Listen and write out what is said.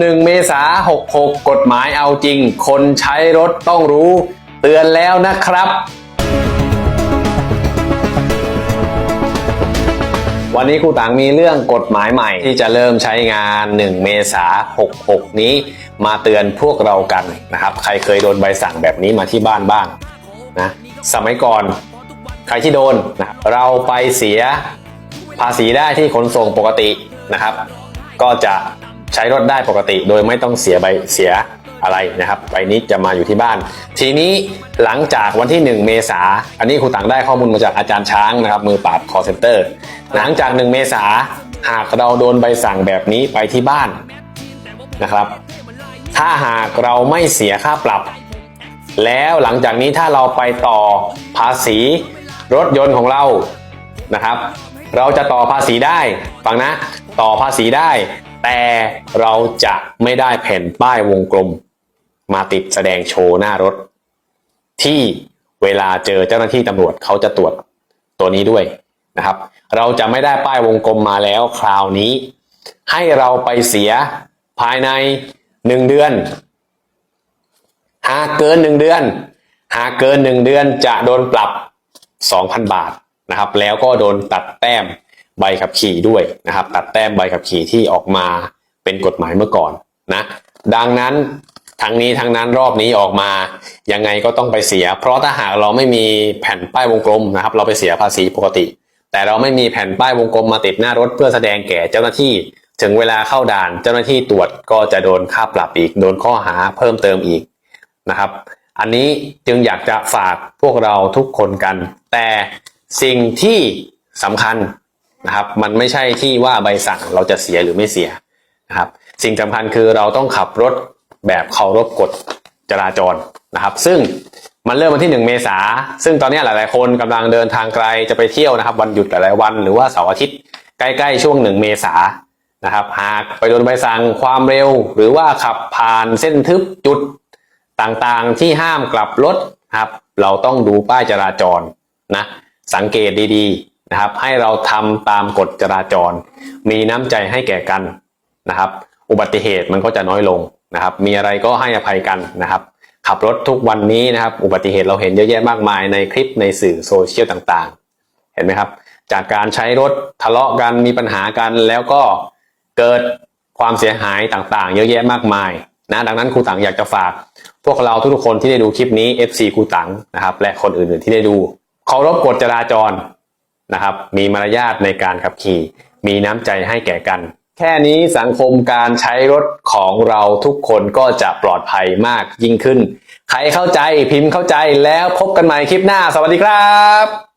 หนึ่งเมษาหกหกกฎหมายเอาจริง คนใช้รถต้องรู้ เตือนแล้วนะครับ วันนี้ครูต่างมีเรื่องกฎหมายใหม่ ที่จะเริ่มใช้งาน 1 เมษา66 นี้ มาเตือนพวกเรากันนะครับ ใครเคยโดนใบสั่งแบบนี้มาที่บ้านบ้างนะสมัยก่อน ใครที่โดนนะเราไปเสียภาษีได้ที่ขนส่งปกตินะครับ ก็จะ ใช้รถได้ปกติ โดยไม่ต้องเสียใบเสียอะไรนะครับใบนี้จะมาอยู่ที่บ้าน ทีนี้หลังจากวันที่ 1 เมษาอันนี้ครูต่างได้ข้อมูลมาจากอาจารย์ช้างนะครับ มือปราบ call center หลังจาก 1 เมษาหากเราโดนใบสั่งแบบนี้ไปที่บ้านนะครับ ถ้าหากเราไม่เสียค่าปรับ แล้วหลังจากนี้ถ้าเราไปต่อภาษีรถยนต์ของเรานะครับ เราจะต่อภาษีได้ฟังนะ ต่อภาษีได้ แต่เราจะไม่ได้แผ่นป้ายวงกลม มาติดแสดงโชว์หน้ารถ ที่เวลาเจอเจ้าหน้าที่ตำรวจเขาจะตรวจตัวนี้ด้วยนะครับ เราจะไม่ได้ป้ายวงกลมมาแล้วคราวนี้ ให้เราไปเสียภายในหนึ่งเดือน หากเกินหนึ่งเดือน หากเกินหนึ่งเดือนจะโดนปรับ 2,000 บาทนะครับ แล้วก็โดนตัดแต้ม ใบขับขี่ด้วยนะครับ ตัดแต้มใบขับขี่ที่ออกมาเป็นกฎหมายเมื่อก่อนนะ ดังนั้นทั้งนี้ทั้งนั้นรอบนี้ออกมายังไงก็ต้องไปเสีย เพราะถ้าหากเราไม่มีแผ่นป้ายวงกลมนะครับ เราไปเสียภาษีปกติ แต่เราไม่มีแผ่นป้ายวงกลมมาติดหน้ารถเพื่อแสดงแก่เจ้าหน้าที่ถึงเวลาเข้าด่านเจ้าหน้าที่ตรวจก็จะโดนค่าปรับอีก โดนข้อหาเพิ่มเติมอีกนะครับ อันนี้จึงอยากจะฝากพวกเราทุกคนกัน แต่สิ่งที่สำคัญ นะครับ มันไม่ใช่ที่ว่าใบสั่งเราจะเสียหรือไม่เสียนะครับ สิ่งสำคัญคือเราต้องขับรถแบบเคารพกฎจราจรนะครับ ซึ่งมันเริ่มวันที่ 1 เมษา ซึ่งตอนนี้หลาย ๆ คนกำลังเดินทางไกลจะไปเที่ยวนะครับ วันหยุดหลายๆวันหรือว่าเสาร์อาทิตย์ใกล้ ๆ ช่วง 1 เมษานะครับ หากไปโดนใบสั่งความเร็ว หรือว่าขับผ่านเส้นทึบจุดต่างๆ ที่ห้ามกลับรถครับ เราต้องดูป้ายจราจรนะ สังเกตดี ๆ นะครับ ให้เราทำตามกฎจราจร มีน้ำใจให้แก่กันนะครับ อุบัติเหตุมันก็จะน้อยลงนะครับ มีอะไรก็ให้อภัยกันนะครับ ขับรถทุกวันนี้นะครับ อุบัติเหตุเราเห็นเยอะแยะมากมายในคลิปในสื่อโซเชียลต่างๆ เห็นไหมครับ จากการใช้รถทะเลาะกันมีปัญหากันแล้วก็เกิดความเสียหายต่างๆ เยอะแยะมากมายนะดังนั้นครูตังอยากจะฝาก พวกเราทุกๆคนที่ได้ดูคลิปนี้ FC ครูตังนะครับและคนอื่นๆที่ได้ดูเคารพกฎจราจร นะครับ มีมารยาทในการขับขี่ มีน้ำใจให้แก่กัน แค่นี้สังคมการใช้รถของเราทุกคนก็จะปลอดภัยมากยิ่งขึ้น ใครเข้าใจพิมพ์เข้าใจแล้วพบกันใหม่คลิปหน้า สวัสดีครับ